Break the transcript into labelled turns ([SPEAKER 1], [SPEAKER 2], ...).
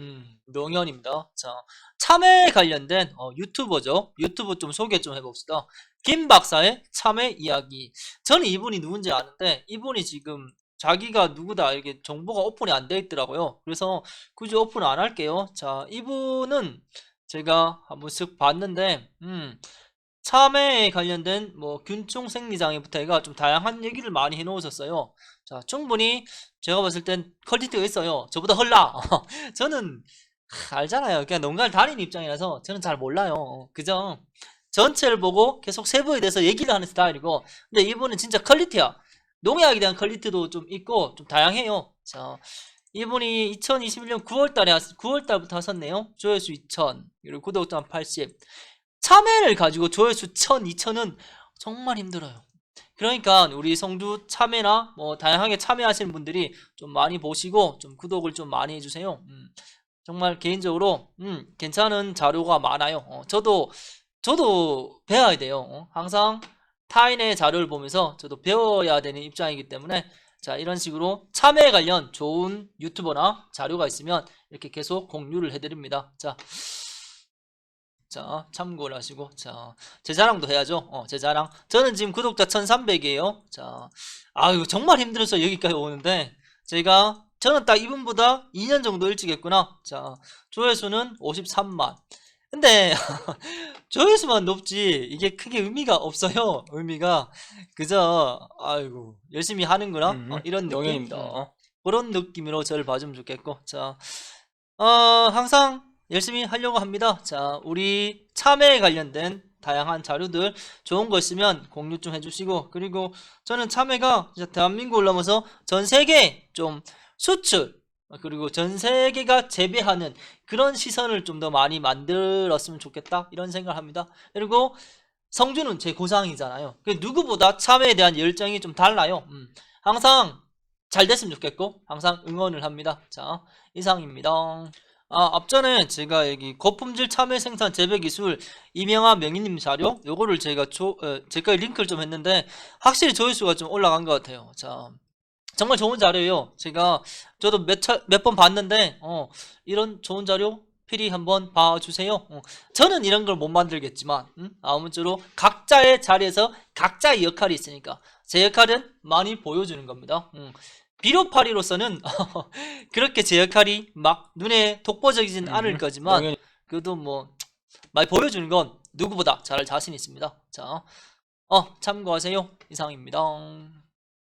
[SPEAKER 1] 음, 명현입니다. 자, 참외 관련된 어, 유튜버죠. 유튜브 좀 소개 좀 해봅시다. 김 박사의 참외 이야기. 저는 이분이 누군지 아는데 이분이 지금 자기가 누구다 이게 정보가 오픈이 안 돼 있더라고요. 그래서 굳이 오픈 안 할게요. 자, 이분은 제가 한번 쓱 봤는데, 음, 참외에 관련된 뭐 균총 생리장애부터 해가 좀 다양한 얘기를 많이 해놓으셨어요. 자, 충분히 제가 봤을 땐 퀄리티가 있어요. 저보다 헐라. 저는 하, 알잖아요. 그냥 농가를 다니는 입장이라서 저는 잘 몰라요. 그죠? 전체를 보고 계속 세부에 대해서 얘기를 하는 스타일이고, 근데 이분은 진짜 퀄리티야. 농약에 대한 퀄리티도 좀 있고 좀 다양해요. 자, 이분이 2021년 9월 달에 9월 달부터 하셨네요. 조회수 2000, 그리고 구독자 한 80. 참외를 가지고 조회수 1000, 2000은 정말 힘들어요. 그러니까 우리 성주 참외나 뭐 다양하게 참여하시는 분들이 좀 많이 보시고 좀 구독을 좀 많이 해주세요. 음, 정말 개인적으로 음, 괜찮은 자료가 많아요. 어, 저도 저도 배워야 돼요. 어, 항상 타인의 자료를 보면서 저도 배워야 되는 입장이기 때문에 자 이런 식으로 참여에 관련 좋은 유튜버나 자료가 있으면 이렇게 계속 공유를 해드립니다. 자, 자 참고를 하시고 자제 자랑도 해야죠. 어, 제 자랑. 저는 지금 구독자 1,300이에요. 자, 아유 정말 힘들어서 여기까지 오는데 제가 저는 딱 이분보다 2년 정도 일찍 했구나. 자, 조회수는 53만. 근데 조회수만 높지 이게 크게 의미가 없어요. 의미가 그저 아이고 열심히 하는구나
[SPEAKER 2] 음,
[SPEAKER 1] 어, 이런 느낌.
[SPEAKER 2] 명예입니다.
[SPEAKER 1] 어, 그런 느낌으로 저를 봐주면 좋겠고 자 어, 항상 열심히 하려고 합니다. 자 우리 참여에 관련된 다양한 자료들 좋은 거 있으면 공유 좀 해주시고 그리고 저는 참여가 진짜 대한민국을 넘어서 전 세계 좀 수출 그리고 전 세계가 재배하는 그런 시선을 좀 더 많이 만들었으면 좋겠다 이런 생각을 합니다. 그리고 성주는 제 고상이잖아요. 그 누구보다 참여에 대한 열정이 좀 달라요. 음, 항상 잘 됐으면 좋겠고 항상 응원을 합니다. 자 이상입니다. 아 앞전에 제가 여기 고품질 참외 생산 재배 기술 이명아 명희님 자료 요거를 제가 조, 에, 제가 링크를 좀 했는데 확실히 조회수가 좀 올라간 것 같아요. 자 정말 좋은 자료예요. 제가 저도 몇몇 번 봤는데 어 이런 좋은 자료 필히 한번 봐주세요. 어, 저는 이런 걸 못 만들겠지만 음? 아무쪼록 각자의 자리에서 각자의 역할이 있으니까 제 역할은 많이 보여주는 겁니다. 음. 비료파리로서는 그렇게 제 역할이 막 눈에 독보적이진 않을
[SPEAKER 2] 음,
[SPEAKER 1] 거지만
[SPEAKER 2] 명예-
[SPEAKER 1] 그래도 뭐 많이 보여주는 건 누구보다 잘할 자신 있습니다. 자, 어 참고하세요. 이상입니다.